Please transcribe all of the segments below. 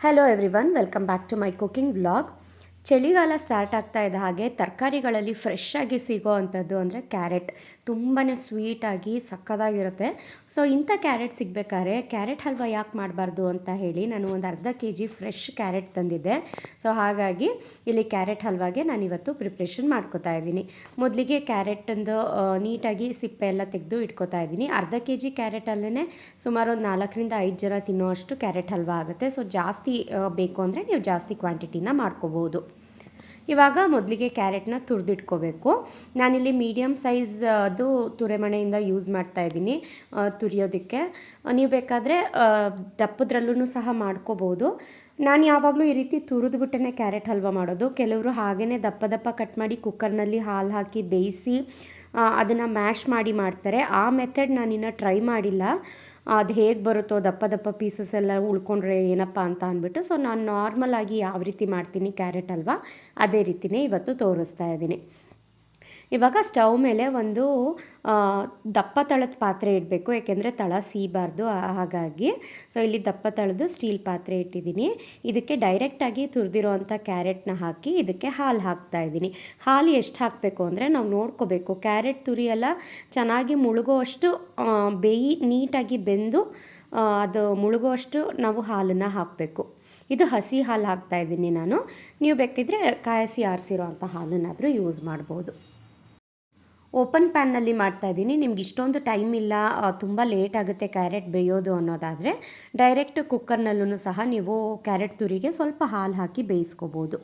Hello everyone welcome back to my cooking vlog ಚಳಿಗಾಲ start ಆಗ್ತಾ ಇದ್ದ ಹಾಗೆ ತರಕಾರಿಗಳಲ್ಲಿ ಫ್ರೆಶ್ ಆಗಿ ಸಿಗೋ ಅಂಥದ್ದು ಅಂದರೆ ಕ್ಯಾರೆಟ್ ತುಂಬಾ ಸ್ವೀಟಾಗಿ ಸಕ್ಕದಾಗಿರುತ್ತೆ. ಸೊ ಇಂಥ ಕ್ಯಾರೆಟ್ ಸಿಗಬೇಕಾದ್ರೆ ಕ್ಯಾರೆಟ್ ಹಲ್ವ ಯಾಕೆ ಮಾಡಬಾರ್ದು ಅಂತ ಹೇಳಿ ನಾನು ಒಂದು ಅರ್ಧ ಕೆ ಜಿ ಫ್ರೆಶ್ ಕ್ಯಾರೆಟ್ ತಂದಿದ್ದೆ. ಸೊ ಹಾಗಾಗಿ ಇಲ್ಲಿ ಕ್ಯಾರೆಟ್ ಹಲ್ವಾಗೆ ನಾನು ಇವತ್ತು ಪ್ರಿಪ್ರೇಷನ್ ಮಾಡ್ಕೋತಾ ಇದ್ದೀನಿ. ಮೊದಲಿಗೆ ಕ್ಯಾರೆಟಂದು ನೀಟಾಗಿ ಸಿಪ್ಪೆ ಎಲ್ಲ ತೆಗೆದು ಇಟ್ಕೋತಾ ಇದ್ದೀನಿ. ಅರ್ಧ ಕೆ ಜಿ ಕ್ಯಾರೆಟಲ್ಲೇ ಸುಮಾರು ಒಂದು ನಾಲ್ಕರಿಂದ ಐದು ಜನ ತಿನ್ನೋವಷ್ಟು ಕ್ಯಾರೆಟ್ ಹಲ್ವಾ ಆಗುತ್ತೆ. ಸೊ ಜಾಸ್ತಿ ಬೇಕು ಅಂದರೆ ನೀವು ಜಾಸ್ತಿ ಕ್ವಾಂಟಿಟಿನ ಮಾಡ್ಕೋಬೋದು. ಇವಾಗ ಮೊದಲಿಗೆ ಕ್ಯಾರೆಟ್ನ ತುರಿದಿಟ್ಕೋಬೇಕು. ನಾನಿಲ್ಲಿ ಮೀಡಿಯಮ್ ಸೈಜ್ ಅದು ತುರೆಮಣೆಯಿಂದ ಯೂಸ್ ಮಾಡ್ತಾ ಇದ್ದೀನಿ ತುರಿಯೋದಕ್ಕೆ. ನೀವು ಬೇಕಾದರೆ ದಪ್ಪದ್ರಲ್ಲೂ ಸಹ ಮಾಡ್ಕೋಬೋದು. ನಾನು ಯಾವಾಗಲೂ ಈ ರೀತಿ ತುರಿದ್ಬಿಟ್ಟೇ ಕ್ಯಾರೆಟ್ ಹಲ್ವ ಮಾಡೋದು. ಕೆಲವರು ಹಾಗೇ ದಪ್ಪ ದಪ್ಪ ಕಟ್ ಮಾಡಿ ಕುಕ್ಕರ್ನಲ್ಲಿ ಹಾಲು ಹಾಕಿ ಬೇಯಿಸಿ ಅದನ್ನು ಮ್ಯಾಶ್ ಮಾಡಿ ಮಾಡ್ತಾರೆ. ಆ ಮೆಥಡ್ ನಾನಿನ್ನು ಟ್ರೈ ಮಾಡಿಲ್ಲ. ಅದು ಹೇಗೆ ಬರುತ್ತೋ ದಪ್ಪ ದಪ್ಪ ಪೀಸಸ್ ಎಲ್ಲ ಉಳ್ಕೊಂಡ್ರೆ ಏನಪ್ಪ ಅಂತ ಅಂದ್ಬಿಟ್ಟು ಸೊ ನಾನು ನಾರ್ಮಲ್ ಆಗಿ ಯಾವ ರೀತಿ ಮಾಡ್ತೀನಿ ಕ್ಯಾರೆಟ್ ಅಲ್ವಾ, ಅದೇ ರೀತಿನೇ ಇವತ್ತು ತೋರಿಸ್ತಾ ಇದ್ದೀನಿ. ಇವಾಗ ಸ್ಟವ್ ಮೇಲೆ ಒಂದು ದಪ್ಪ ತಳದ ಪಾತ್ರೆ ಇಡಬೇಕು ಯಾಕೆಂದರೆ ತಳ ಸೀಬಾರ್ದು ಹಾಗಾಗಿ. ಸೊ ಇಲ್ಲಿ ದಪ್ಪ ತಳದ ಸ್ಟೀಲ್ ಪಾತ್ರೆ ಇಟ್ಟಿದ್ದೀನಿ. ಇದಕ್ಕೆ ಡೈರೆಕ್ಟಾಗಿ ತುರಿದಿರೋ ಅಂಥ ಕ್ಯಾರೆಟ್ನ ಹಾಕಿ ಇದಕ್ಕೆ ಹಾಲು ಹಾಕ್ತಾ ಇದ್ದೀನಿ. ಹಾಲು ಎಷ್ಟು ಹಾಕಬೇಕು ಅಂದರೆ ನಾವು ನೋಡ್ಕೋಬೇಕು. ಕ್ಯಾರೆಟ್ ತುರಿ ಎಲ್ಲ ಚೆನ್ನಾಗಿ ಮುಳುಗುವಷ್ಟು ಆ, ಬೇಯಿ ನೀಟಾಗಿ ಬೆಂದು ಅದು ಮುಳುಗುವಷ್ಟು ನಾವು ಹಾಲನ್ನು ಹಾಕಬೇಕು. ಇದು ಹಸಿ ಹಾಲು ಹಾಕ್ತಾ ಇದ್ದೀನಿ ನಾನು. ನೀವು ಬೇಕಿದ್ರೆ ಕಾಯಿಸಿ ಆರಿಸಿರೋ ಅಂಥ ಹಾಲನ್ನಾದರೂ ಯೂಸ್ ಮಾಡ್ಬೋದು. ಓಪನ್ ಪ್ಯಾನ್ನಲ್ಲಿ ಮಾಡ್ತಾ ಇದ್ದೀನಿ. ನಿಮ್ಗೆ ಇಷ್ಟೊಂದು ಟೈಮ್ ಇಲ್ಲ ತುಂಬ ಲೇಟ್ ಆಗುತ್ತೆ ಕ್ಯಾರೆಟ್ ಬೇಯೋದು ಅನ್ನೋದಾದರೆ, ಡೈರೆಕ್ಟ್ ಕುಕ್ಕರ್ನಲ್ಲೂ ಸಹ ನೀವು ಕ್ಯಾರೆಟ್ ತುರಿಗೆ ಸ್ವಲ್ಪ ಹಾಲು ಹಾಕಿ ಬೇಯಿಸ್ಕೋಬೋದು.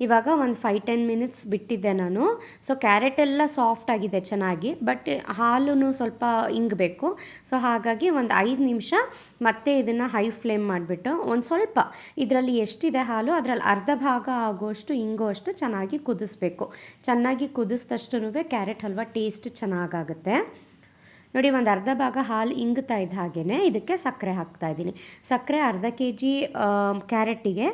ಇವಾಗ ಒಂದು ಫೈವ್ ಟೆನ್ ಮಿನಿಟ್ಸ್ ಬಿಟ್ಟಿದ್ದೆ ನಾನು. ಸೊ ಕ್ಯಾರೆಟ್ ಎಲ್ಲ ಸಾಫ್ಟ್ ಆಗಿದೆ ಚೆನ್ನಾಗಿ ಬಟ್ ಹಾಲು ಸ್ವಲ್ಪ ಇಂಗಬೇಕು. ಸೊ ಹಾಗಾಗಿ ಒಂದು ಐದು ನಿಮಿಷ ಮತ್ತೆ ಇದನ್ನು ಹೈ ಫ್ಲೇಮ್ ಮಾಡಿಬಿಟ್ಟು, ಒಂದು ಸ್ವಲ್ಪ ಇದರಲ್ಲಿ ಎಷ್ಟಿದೆ ಹಾಲು, ಅದರಲ್ಲಿ ಅರ್ಧ ಭಾಗ ಆಗೋಷ್ಟು ಹಿಂಗೋ ಅಷ್ಟು ಚೆನ್ನಾಗಿ ಕುದಿಸ್ಬೇಕು. ಚೆನ್ನಾಗಿ ಕುದಿಸಿದಷ್ಟು ಕ್ಯಾರೆಟ್ ಹಲ್ವಾ ಟೇಸ್ಟ್ ಚೆನ್ನಾಗಾಗುತ್ತೆ. ನೋಡಿ, ಒಂದು ಅರ್ಧ ಭಾಗ ಹಾಲು ಇಂಗ್ತಾ ಇದ್ದ ಹಾಗೆಯೇ ಇದಕ್ಕೆ ಸಕ್ಕರೆ ಹಾಕ್ತಾ ಇದ್ದೀನಿ. ಸಕ್ಕರೆ ಅರ್ಧ ಕೆ ಜಿ ಕ್ಯಾರೆಟಿಗೆ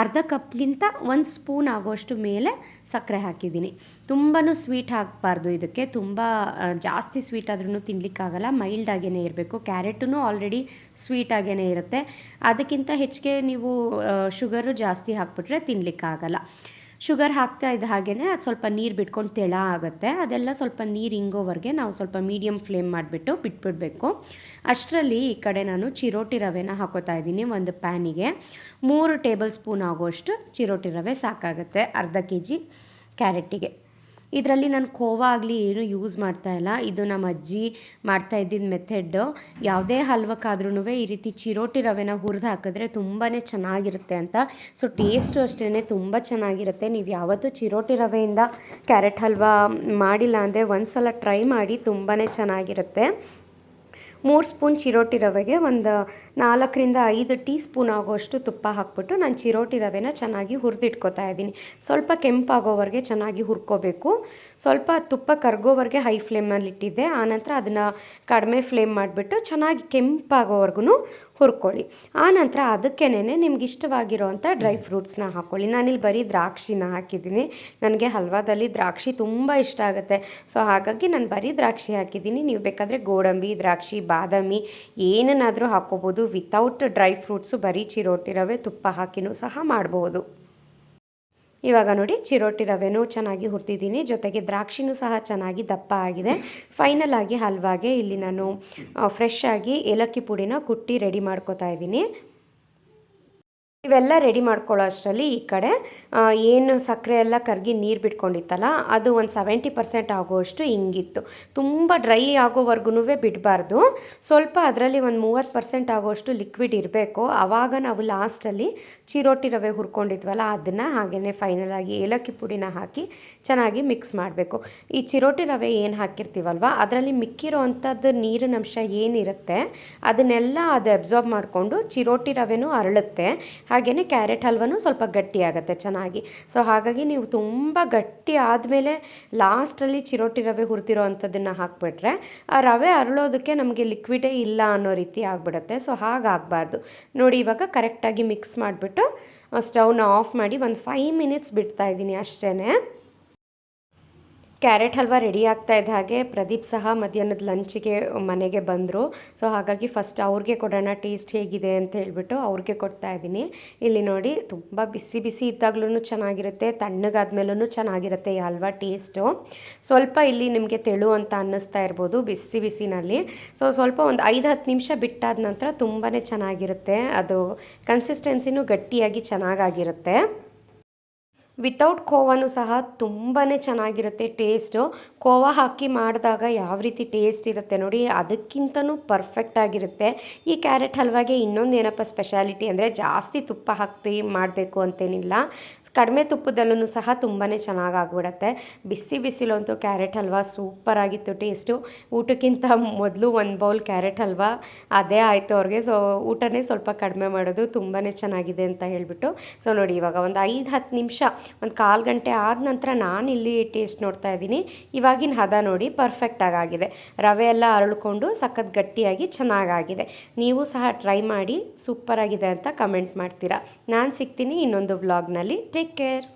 ಅರ್ಧ ಕಪ್ಗಿಂತ ಒಂದು ಸ್ಪೂನ್ ಆಗೋಷ್ಟು ಮೇಲೆ ಸಕ್ಕರೆ ಹಾಕಿದ್ದೀನಿ. ತುಂಬಾ ಸ್ವೀಟ್ ಹಾಕಬಾರ್ದು ಇದಕ್ಕೆ. ತುಂಬ ಜಾಸ್ತಿ ಸ್ವೀಟ್ ಆದ್ರೂ ತಿನ್ನಲಿಕ್ಕಾಗಲ್ಲ ಮೈಲ್ಡ್ ಆಗೇ ಇರಬೇಕು. ಕ್ಯಾರೆಟೂ ಆಲ್ರೆಡಿ ಸ್ವೀಟ್ ಆಗೇ ಇರುತ್ತೆ. ಅದಕ್ಕಿಂತ ಹೆಚ್ಚಿಗೆ ನೀವು ಶುಗರು ಜಾಸ್ತಿ ಹಾಕ್ಬಿಟ್ರೆ ತಿನ್ನಲಿಕ್ಕಾಗಲ್ಲ ಶುಗರ್ ಹಾಕ್ತಾ ಇದ್ದ ಹಾಗೆಯೇ ಅದು ಸ್ವಲ್ಪ ನೀರು ಬಿಟ್ಕೊಂಡು ತೆಳ ಆಗುತ್ತೆ. ಅದೆಲ್ಲ ಸ್ವಲ್ಪ ನೀರು ಹಿಂಗೋವರೆಗೆ ನಾವು ಸ್ವಲ್ಪ ಮೀಡಿಯಮ್ ಫ್ಲೇಮ್ ಮಾಡಿಬಿಟ್ಟು ಬಿಟ್ಬಿಡಬೇಕು. ಅಷ್ಟರಲ್ಲಿ ಈ ಕಡೆ ನಾನು ಚಿರೋಟಿ ರವೆನ ಹಾಕೋತಾ ಇದ್ದೀನಿ ಒಂದು ಪ್ಯಾನಿಗೆ. ಮೂರು ಟೇಬಲ್ ಸ್ಪೂನ್ ಆಗೋಷ್ಟು ಚಿರೋಟಿ ರವೆ ಸಾಕಾಗುತ್ತೆ. ಅರ್ಧ ಕೆ ಜಿ ಕ್ಯಾರೆಟಿಗೆ. ಇದರಲ್ಲಿ ನಾನು ಖೋವಾ ಆಗಲಿ ಏನು ಯೂಸ್ ಮಾಡ್ತಾ ಇಲ್ಲ. ಇದು ನಮ್ಮ ಅಜ್ಜಿ ಮಾಡ್ತಾ ಇದ್ದಿದ್ದ ಮೆಥಡ್ಡು ಯಾವುದೇ ಹಲ್ವಕ್ಕಾದ್ರೂ ಈ ರೀತಿ ಚಿರೋಟಿ ರವೆನ ಹುರಿದು ಹಾಕಿದ್ರೆ ತುಂಬಾ ಚೆನ್ನಾಗಿರುತ್ತೆ ಅಂತ. ಸೊ ಟೇಸ್ಟು ಅಷ್ಟೇ ತುಂಬ ಚೆನ್ನಾಗಿರುತ್ತೆ. ನೀವು ಯಾವತ್ತೂ ಚಿರೋಟಿ ರವೆಯಿಂದ ಕ್ಯಾರೆಟ್ ಹಲ್ವಾ ಮಾಡಿಲ್ಲ ಅಂದರೆ ಒಂದು ಸಲ ಟ್ರೈ ಮಾಡಿ ತುಂಬಾ ಚೆನ್ನಾಗಿರುತ್ತೆ. ಮೂರು ಸ್ಪೂನ್ ಚಿರೋಟಿ ರವೆಗೆ ಒಂದು ನಾಲ್ಕರಿಂದ ಐದು ಟೀ ಸ್ಪೂನ್ ಆಗೋಷ್ಟು ತುಪ್ಪ ಹಾಕ್ಬಿಟ್ಟು ನಾನು ಚಿರೋಟಿ ರವೆನ ಚೆನ್ನಾಗಿ ಹುರಿದಿಟ್ಕೋತಾ ಇದ್ದೀನಿ. ಸ್ವಲ್ಪ ಕೆಂಪಾಗೋವರೆಗೆ ಚೆನ್ನಾಗಿ ಹುರ್ಕೋಬೇಕು. ಸ್ವಲ್ಪ ತುಪ್ಪ ಕರ್ಗೋವರೆಗೆ ಹೈ ಫ್ಲೇಮಲ್ಲಿ ಇಟ್ಟಿದ್ದೆ. ಆನಂತರ ಅದನ್ನು ಕಡಿಮೆ ಫ್ಲೇಮ್ ಮಾಡಿಬಿಟ್ಟು ಚೆನ್ನಾಗಿ ಕೆಂಪಾಗೋವರೆಗೂ ಹುರ್ಕೊಳ್ಳಿ. ಆನಂತರ ಅದಕ್ಕೇನೆ ನಿಮ್ಗೆ ಇಷ್ಟವಾಗಿರೋವಂಥ ಡ್ರೈ ಫ್ರೂಟ್ಸ್ನ ಹಾಕ್ಕೊಳ್ಳಿ ನಾನಿಲ್ಲಿ ಬರೀ ದ್ರಾಕ್ಷಿನ ಹಾಕಿದ್ದೀನಿ. ನನಗೆ ಹಲ್ವಾದಲ್ಲಿ ದ್ರಾಕ್ಷಿ ತುಂಬ ಇಷ್ಟ ಆಗುತ್ತೆ. ಸೊ, ಹಾಗಾಗಿ ನಾನು ಬರೀ ದ್ರಾಕ್ಷಿ ಹಾಕಿದ್ದೀನಿ. ನೀವು ಬೇಕಾದರೆ ಗೋಡಂಬಿ, ದ್ರಾಕ್ಷಿ, ಬಾದಾಮಿ ಏನನ್ನಾದರೂ ಹಾಕ್ಕೋಬೋದು. ವಿತೌಟ್ ಡ್ರೈ ಫ್ರೂಟ್ಸು ಬರೀ ಚಿರೋಟಿ ರವೆ, ತುಪ್ಪ ಹಾಕಿನೂ ಸಹ ಮಾಡ್ಬೋದು. ಇವಾಗ ನೋಡಿ ಚಿರೋಟಿ ರವೆನೂ ಚೆನ್ನಾಗಿ ಹುರಿದಿದ್ದೀನಿ. ಜೊತೆಗೆ ದ್ರಾಕ್ಷಿನೂ ಸಹ ಚೆನ್ನಾಗಿ ದಪ್ಪ ಆಗಿದೆ. ಫೈನಲ್ ಆಗಿ ಹಲ್ವಾಗೆ ಇಲ್ಲಿ ನಾನು ಫ್ರೆಶ್ ಆಗಿ ಏಲಕ್ಕಿ ಪುಡಿನ ಕುಟ್ಟಿ ರೆಡಿ ಮಾಡ್ಕೋತಾ ಇದ್ದೀನಿ. ಇವೆಲ್ಲ ರೆಡಿ ಮಾಡ್ಕೊಳ್ಳೋ ಅಷ್ಟರಲ್ಲಿ ಈ ಕಡೆ ಏನು ಸಕ್ಕರೆ ಎಲ್ಲ ಕರಗಿ ನೀರು ಬಿಟ್ಕೊಂಡಿತ್ತಲ್ಲ, ಅದು ಒಂದು ಸೆವೆಂಟಿ ಪರ್ಸೆಂಟ್ ಆಗುವಷ್ಟು ಹಿಂಗಿತ್ತು. ತುಂಬ ಡ್ರೈ ಆಗೋವರೆಗೂ ಬಿಡಬಾರ್ದು. ಸ್ವಲ್ಪ ಅದರಲ್ಲಿ ಒಂದು ಮೂವತ್ತು ಪರ್ಸೆಂಟ್ ಆಗುವಷ್ಟು ಲಿಕ್ವಿಡ್ ಇರಬೇಕು. ಆವಾಗ ನಾವು ಲಾಸ್ಟಲ್ಲಿ ಚಿರೋಟಿ ರವೆ ಹುರ್ಕೊಂಡಿದ್ವಲ್ಲ, ಅದನ್ನು ಹಾಗೆಯೇ ಫೈನಲ್ ಆಗಿ ಏಲಕ್ಕಿ ಪುಡಿನ ಹಾಕಿ ಚೆನ್ನಾಗಿ ಮಿಕ್ಸ್ ಮಾಡಬೇಕು. ಈ ಚಿರೋಟಿ ರವೆ ಏನು ಹಾಕಿರ್ತೀವಲ್ವ, ಅದರಲ್ಲಿ ಮಿಕ್ಕಿರೋ ಅಂಥದ್ದು ನೀರಿನ ಅಂಶ ಏನಿರುತ್ತೆ, ಅದನ್ನೆಲ್ಲ ಅದು ಅಬ್ಸಾರ್ಬ್ ಮಾಡಿಕೊಂಡು ಚಿರೋಟಿ ರವೆನೂ ಅರಳುತ್ತೆ. ಹಾಗೆಯೇ ಕ್ಯಾರೆಟ್ ಹಲ್ವನೂ ಸ್ವಲ್ಪ ಗಟ್ಟಿ ಆಗುತ್ತೆ ಚೆನ್ನಾಗಿ. ಸೊ ಹಾಗಾಗಿ ನೀವು ತುಂಬ ಗಟ್ಟಿ ಆದಮೇಲೆ ಲಾಸ್ಟಲ್ಲಿ ಚಿರೋಟಿ ರವೆ ಹುರಿದಿರೋ ಅಂಥದ್ದನ್ನು ಹಾಕಿಬಿಟ್ರೆ, ಆ ರವೆ ಅರಳೋದಕ್ಕೆ ನಮಗೆ ಲಿಕ್ವಿಡೇ ಇಲ್ಲ ಅನ್ನೋ ರೀತಿ ಆಗಿಬಿಡುತ್ತೆ. ಸೊ ಹಾಗಾಗಬಾರ್ದು. ನೋಡಿ, ಇವಾಗ ಕರೆಕ್ಟಾಗಿ ಮಿಕ್ಸ್ ಮಾಡಿಬಿಟ್ಟು ಸ್ಟವ್ನ ಆಫ್ ಮಾಡಿ ಒಂದು ಫೈವ್ ಮಿನಿಟ್ಸ್ ಬಿಡ್ತಾ ಇದ್ದೀನಿ ಅಷ್ಟೇ ಕ್ಯಾರೆಟ್ ಹಲ್ವಾ ರೆಡಿ ಆಗ್ತಾ ಇದ್ದ ಹಾಗೆ ಪ್ರದೀಪ್ ಸಹ ಮಧ್ಯಾಹ್ನದ ಲಂಚಿಗೆ ಮನೆಗೆ ಬಂದರು. ಸೊ ಹಾಗಾಗಿ ಫಸ್ಟ್ ಅವ್ರಿಗೆ ಕೊಡೋಣ ಟೇಸ್ಟ್ ಹೇಗಿದೆ ಅಂತ ಹೇಳಿಬಿಟ್ಟು ಅವ್ರಿಗೆ ಕೊಡ್ತಾ ಇದ್ದೀನಿ. ಇಲ್ಲಿ ನೋಡಿ, ತುಂಬ ಬಿಸಿ ಬಿಸಿ ಇದ್ದಾಗ್ಲೂ ಚೆನ್ನಾಗಿರುತ್ತೆ ತಣ್ಣಗಾದ್ಮೇಲೂ ಚೆನ್ನಾಗಿರುತ್ತೆ ಈ ಹಲ್ವಾ ಟೇಸ್ಟು ಸ್ವಲ್ಪ ಇಲ್ಲಿ ನಿಮಗೆ ತೆಳು ಅಂತ ಅನ್ನಿಸ್ತಾ ಇರ್ಬೋದು, ಬಿಸಿ ಬಿಸಿನಲ್ಲಿ. ಸೊ ಸ್ವಲ್ಪ ಒಂದು ಐದು ಹತ್ತು ನಿಮಿಷ ಬಿಟ್ಟಾದ ನಂತರ ತುಂಬಾ ಚೆನ್ನಾಗಿರುತ್ತೆ. ಅದು ಕನ್ಸಿಸ್ಟೆನ್ಸಿನೂ ಗಟ್ಟಿಯಾಗಿ ಚೆನ್ನಾಗಾಗಿರುತ್ತೆ. ವಿತೌಟ್ ಖೋವಾನು ಸಹ ತುಂಬಾ ಚೆನ್ನಾಗಿರುತ್ತೆ ಟೇಸ್ಟು ಖೋವಾ ಹಾಕಿ ಮಾಡಿದಾಗ ಯಾವ ರೀತಿ ಟೇಸ್ಟ್ ಇರುತ್ತೆ ನೋಡಿ, ಅದಕ್ಕಿಂತನೂ ಪರ್ಫೆಕ್ಟ್ ಆಗಿರುತ್ತೆ. ಈ ಕ್ಯಾರೆಟ್ ಹಲ್ವಾಗೆ ಇನ್ನೊಂದು ಏನಪ್ಪ ಸ್ಪೆಷಾಲಿಟಿ ಅಂದರೆ ಜಾಸ್ತಿ ತುಪ್ಪ ಹಾಕಿ ಮಾಡಬೇಕು ಅಂತೇನಿಲ್ಲ. ಕಡಿಮೆ ತುಪ್ಪದಲ್ಲೂ ಸಹ ತುಂಬಾ ಚೆನ್ನಾಗಿ ಆಗ್ಬಿಡತ್ತೆ ಬಿಸಿ ಬಿಸಿಲಂತೂ ಕ್ಯಾರೆಟ್ ಹಲ್ವಾ ಸೂಪರಾಗಿತ್ತು ಟೇಸ್ಟು ಊಟಕ್ಕಿಂತ ಮೊದಲು ಒಂದು ಬೌಲ್ ಕ್ಯಾರೆಟ್ ಹಲ್ವಾ, ಅದೇ ಆಯಿತು ಅವ್ರಿಗೆ. ಸೊ ಊಟನೇ ಸ್ವಲ್ಪ ಕಡಿಮೆ ಮಾಡೋದು ತುಂಬಾ ಚೆನ್ನಾಗಿದೆ ಅಂತ ಹೇಳಿಬಿಟ್ಟು. ಸೊ ನೋಡಿ ಇವಾಗ ಒಂದು ಐದು ಹತ್ತು ನಿಮಿಷ ಒಂದು ಕಾಲು ಗಂಟೆ ಆದ ನಂತರ ನಾನು ಇಲ್ಲಿ ಟೇಸ್ಟ್ ನೋಡ್ತಾ ಇದ್ದೀನಿ. ಇವಾಗಿನ ಹದ ನೋಡಿ ಪರ್ಫೆಕ್ಟಾಗಿ ಆಗಿದೆ ರವೆ ಎಲ್ಲ ಅರಳ್ಕೊಂಡು ಸಖತ್ ಗಟ್ಟಿಯಾಗಿ ಚೆನ್ನಾಗಾಗಿದೆ. ನೀವು ಸಹ ಟ್ರೈ ಮಾಡಿ ಸೂಪರಾಗಿದೆ ಅಂತ ಕಮೆಂಟ್ ಮಾಡ್ತೀರಾ. ನಾನು ಸಿಗ್ತೀನಿ ಇನ್ನೊಂದು ವ್ಲಾಗ್ನಲ್ಲಿ ಟೇಕ್ ಕೇರ್